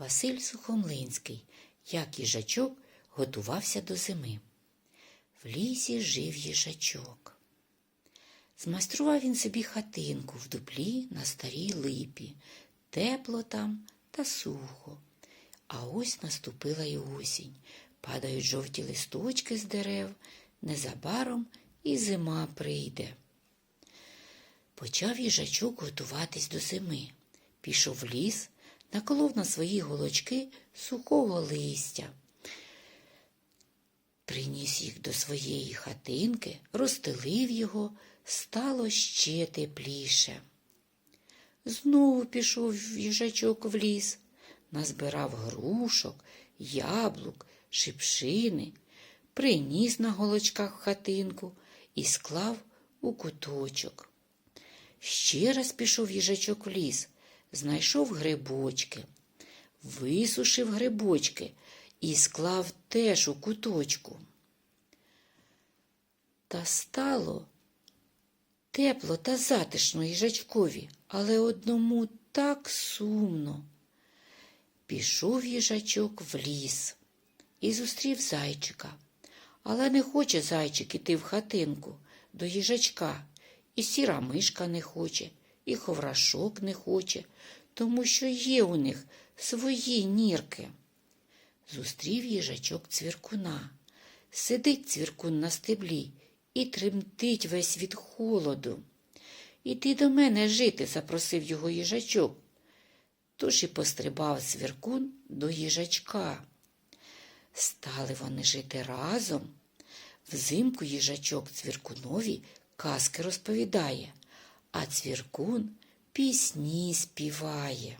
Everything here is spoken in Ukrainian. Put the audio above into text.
Василь Сухомлинський, як їжачок, готувався до зими. В лісі жив їжачок. Змайстрував він собі хатинку в дуплі на старій липі. Тепло там та сухо. А ось наступила й осінь. Падають жовті листочки з дерев, незабаром і зима прийде. Почав їжачок готуватись до зими. Пішов в ліс, наколов на свої голочки сухого листя. Приніс їх до своєї хатинки, розстелив його, стало ще тепліше. Знову пішов їжачок в ліс, назбирав грушок, яблук, шипшини, приніс на голочках хатинку і склав у куточок. Ще раз пішов їжачок в ліс, знайшов грибочки, висушив грибочки і склав теж у куточку. Та стало тепло та затишно їжачкові, але одному так сумно. Пішов їжачок в ліс і зустрів зайчика. Але не хоче зайчик іти в хатинку до їжачка, і сіра мишка не хоче, і ховрашок не хоче, тому що є у них свої нірки. Зустрів їжачок цвіркуна. Сидить цвіркун на стеблі і тремтить весь від холоду. Іди до мене жити, запросив його їжачок. Тож і пострибав цвіркун до їжачка. Стали вони жити разом. Взимку їжачок цвіркунові казки розповідає, а цвіркун пісні співає.